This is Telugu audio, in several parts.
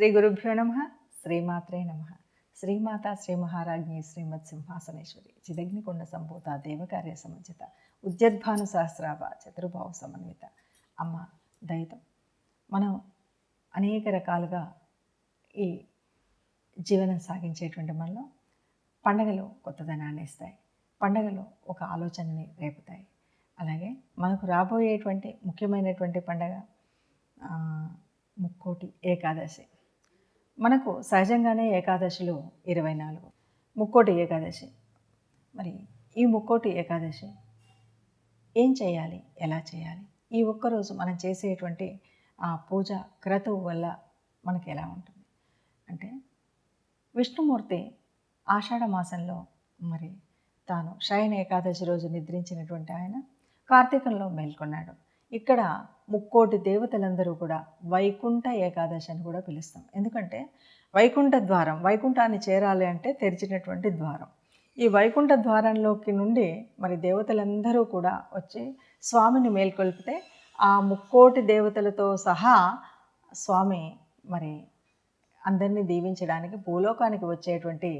శ్రీ గురుభ్యో నమ శ్రీమాత్రే నమ. శ్రీమాత శ్రీ మహారాజ్ఞి శ్రీమత్ సింహాసనేశ్వరి చిదగ్నికొండ సంభూత దేవకార్య సమంజిత ఉద్యద్భాను సహస్రాభ చతుర్భావ సమన్విత. అమ్మ దయతం మనం అనేక రకాలుగా ఈ జీవనం సాగించేటువంటి మనలో పండగలు కొత్తదనాన్ని ఇస్తాయి. పండగలు ఒక ఆలోచనని రేపుతాయి. అలాగే మనకు రాబోయేటువంటి ముఖ్యమైనటువంటి పండగ ముక్కోటి ఏకాదశి. మనకు సహజంగానే ఏకాదశులు ఇరవై నాలుగు. ముక్కోటి ఏకాదశి. మరి ఈ ముక్కోటి ఏకాదశి ఏం చేయాలి? ఎలా చేయాలి? ఈ ఒక్కరోజు మనం చేసేటువంటి ఆ పూజ క్రతువు వల్ల మనకి ఎలా ఉంటుంది? అంటే విష్ణుమూర్తి ఆషాఢ మాసంలో మరి తాను శయన ఏకాదశి రోజు నిద్రించినటువంటి ఆయన కార్తీకంలో మేల్కొన్నాడు. ఇక్కడ ముక్కోటి దేవతలందరూ కూడా వైకుంఠ ఏకాదశి అని కూడా పిలుస్తాం. ఎందుకంటే వైకుంఠ ద్వారం వైకుంఠాన్ని చేరాలి అంటే తెరిచినటువంటి ద్వారం. ఈ వైకుంఠ ద్వారంలోకి నుండి మరి దేవతలందరూ కూడా వచ్చి స్వామిని మేల్కొల్పితే ఆ ముక్కోటి దేవతలతో సహా స్వామి మరి అందరినీ దీవించడానికి భూలోకానికి వచ్చేటువంటి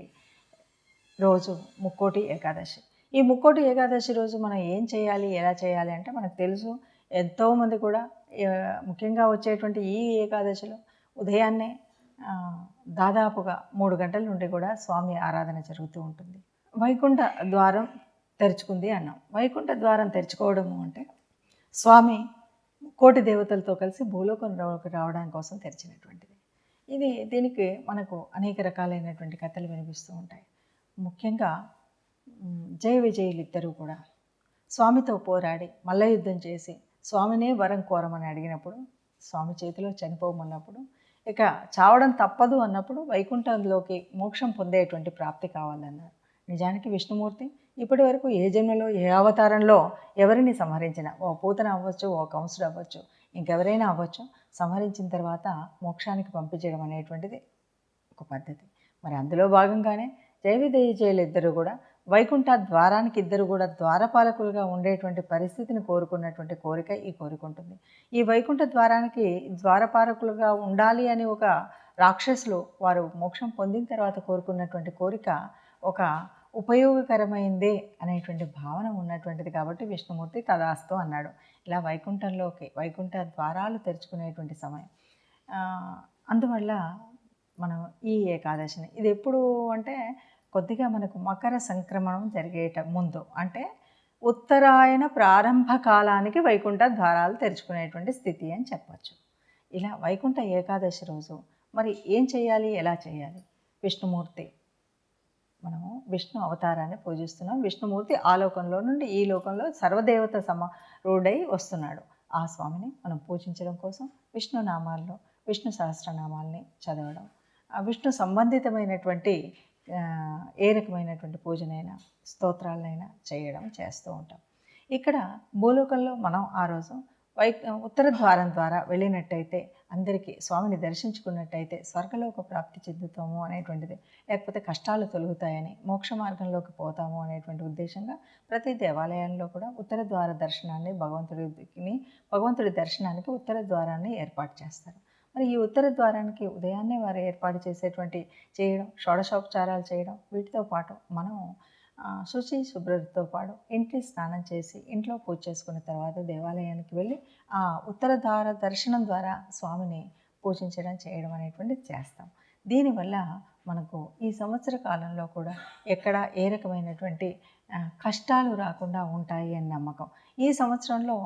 రోజు ముక్కోటి ఏకాదశి. ఈ ముక్కోటి ఏకాదశి రోజు మనం ఏం చేయాలి ఎలా చేయాలి అంటే మనకు తెలుసు ఎంతోమంది కూడా ముఖ్యంగా వచ్చేటువంటి ఈ ఏకాదశిలో ఉదయాన్నే దాదాపుగా మూడు గంటల నుండి కూడా స్వామి ఆరాధన జరుగుతూ ఉంటుంది. వైకుంఠ ద్వారం తెరుచుకుంది అన్నాం. వైకుంఠ ద్వారం తెరుచుకోవడము అంటే స్వామి కోటి దేవతలతో కలిసి భూలోకంలోకి రావడం కోసం తెరిచినటువంటిది. ఇది దీనికి మనకు అనేక రకాలైనటువంటి కథలు వినిపిస్తూ ఉంటాయి. ముఖ్యంగా జయ విజయులు ఇద్దరూ కూడా స్వామితో పోరాడి మల్ల యుద్ధం చేసి స్వామినే వరం కోరమని అడిగినప్పుడు స్వామి చేతిలో చనిపోమన్నప్పుడు ఇక చావడం తప్పదు అన్నప్పుడు వైకుంఠంలోకి మోక్షం పొందేటువంటి ప్రాప్తి కావాలన్నారు. నిజానికి విష్ణుమూర్తి ఇప్పటి వరకు ఏ జన్మలో ఏ అవతారంలో ఎవరిని సంహరించినా ఓ పూతన అవ్వచ్చు ఓ కంసుడు అవ్వచ్చు ఇంకెవరైనా అవ్వచ్చు సంహరించిన తర్వాత మోక్షానికి పంపించడం అనేటువంటిది ఒక పద్ధతి. మరి అందులో భాగంగానే జైవిదేయజయులు ఇద్దరు కూడా వైకుంఠ ద్వారానికి ఇద్దరు కూడా ద్వారపాలకులుగా ఉండేటువంటి పరిస్థితిని కోరుకున్నటువంటి కోరిక ఈ కోరిక ఉంటుంది ఈ వైకుంఠ ద్వారానికి ద్వారపాలకులుగా ఉండాలి అని ఒక రాక్షసులు వారు మోక్షం పొందిన తర్వాత కోరుకున్నటువంటి కోరిక ఒక ఉపయోగకరమైందే అనేటువంటి భావన ఉన్నటువంటిది కాబట్టి విష్ణుమూర్తి తదాస్తు అన్నాడు. ఇలా వైకుంఠంలోకి వైకుంఠ ద్వారాలు తెరుచుకునేటువంటి సమయం. అందువల్ల మనం ఈ ఏకాదశిని ఇది ఎప్పుడు అంటే కొద్దిగా మనకు మకర సంక్రమణం జరిగేట ముందు. అంటే ఉత్తరాయణ ప్రారంభ కాలానికి వైకుంఠ ద్వారాలు తెరుచుకునేటువంటి స్థితి అని చెప్పచ్చు. ఇలా వైకుంఠ ఏకాదశి రోజు మరి ఏం చేయాలి? ఎలా చేయాలి? విష్ణుమూర్తి. మనము విష్ణు అవతారాన్ని పూజిస్తున్నాం. విష్ణుమూర్తి ఆ లోకంలో నుండి ఈ లోకంలో సర్వదేవత సమరుడై వస్తున్నాడు. ఆ స్వామిని మనం పూజించడం కోసం విష్ణు నామాల్లో విష్ణు సహస్రనామాల్ని చదవడం ఆ విష్ణు సంబంధితమైనటువంటి ఏ రకమైనటువంటి పూజనైనా స్తోత్రాలనైనా చేయడం చేస్తూ ఉంటాం. ఇక్కడ భూలోకంలో మనం ఆ రోజు వై ఉత్తర ద్వారం ద్వారా వెళ్ళినట్టయితే అందరికీ స్వామిని దర్శించుకున్నట్టయితే స్వర్గలోక ప్రాప్తి చెందుతాము అనేటువంటిది లేకపోతే కష్టాలు తొలుగుతాయని మోక్ష మార్గంలోకి పోతాము అనేటువంటి ఉద్దేశంగా ప్రతి దేవాలయాల్లో కూడా ఉత్తర ద్వార దర్శనాన్ని భగవంతుడికి భగవంతుడి దర్శనానికి ఉత్తర ద్వారాన్ని ఏర్పాటు చేస్తారు. మరి ఈ ఉత్తర ద్వారానికి ఉదయాన్నే వారు ఏర్పాటు చేసేటువంటి చేయడం షోడశోపచారాలు చేయడం వీటితో పాటు మనం శుచి శుభ్రతతో పాటు ఇంటి స్నానం చేసి ఇంట్లో పూజ చేసుకున్న తర్వాత దేవాలయానికి వెళ్ళి ఆ ఉత్తర ద్వార దర్శనం ద్వారా స్వామిని పూజించడం చేయడం అనేటువంటిది చేస్తాం. దీనివల్ల మనకు ఈ సంవత్సర కాలంలో కూడా ఎక్కడ ఏ రకమైనటువంటి కష్టాలు రాకుండా ఉంటాయి అని నమ్మకం. ఈ సంవత్సరంలో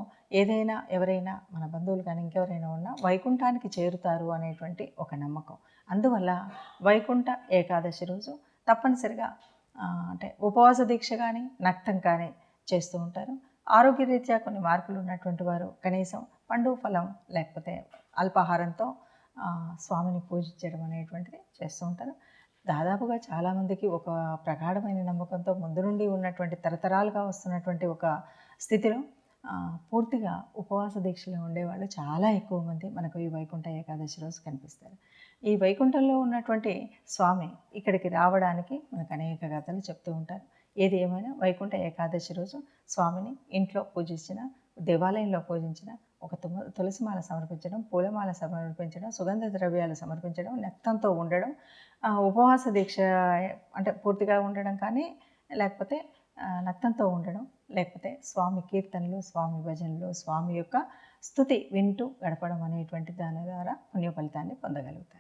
ఏదైనా ఎవరైనా మన బంధువులు కానీ ఇంకెవరైనా ఉన్నా వైకుంఠానికి చేరుతారు అనేటువంటి ఒక నమ్మకం. అందువల్ల వైకుంఠ ఏకాదశి రోజు తప్పనిసరిగా అంటే ఉపవాస దీక్ష కానీ నక్తం కానీ చేస్తూ ఉంటారు. ఆరోగ్యరీత్యా కొన్ని మార్పులు ఉన్నటువంటి వారు కనీసం పండు ఫలం లేకపోతే అల్పాహారంతో స్వామిని పూజించడం అనేటువంటిది చేస్తూ ఉంటారు. దాదాపుగా చాలామందికి ఒక ప్రగాఢమైన నమ్మకంతో ముందు నుండి ఉన్నటువంటి తరతరాలుగా వస్తున్నటువంటి ఒక స్థితిలో పూర్తిగా ఉపవాస దీక్షలో ఉండేవాళ్ళు చాలా ఎక్కువ మంది మనకు ఈ వైకుంఠ ఏకాదశి రోజు కనిపిస్తారు. ఈ వైకుంఠంలో ఉన్నటువంటి స్వామి ఇక్కడికి రావడానికి మనకు అనేక కథలు చెప్తూ ఉంటారు. ఏది ఏమైనా వైకుంఠ ఏకాదశి రోజు స్వామిని ఇంట్లో పూజించిన దేవాలయంలో పూజించిన ఒక తులసి తులసిమాల సమర్పించడం పూలమాల సమర్పించడం సుగంధ ద్రవ్యాలు సమర్పించడం నెక్తంతో ఉండడం ఉపవాస దీక్ష అంటే పూర్తిగా ఉండడం కానీ లేకపోతే నక్తంతో ఉండడం లేకపోతే స్వామి కీర్తనలు స్వామి భజనలు స్వామి యొక్క స్థుతి వింటూ గడపడం అనేటువంటి దాని ద్వారా పుణ్య ఫలితాన్ని పొందగలుగుతారు.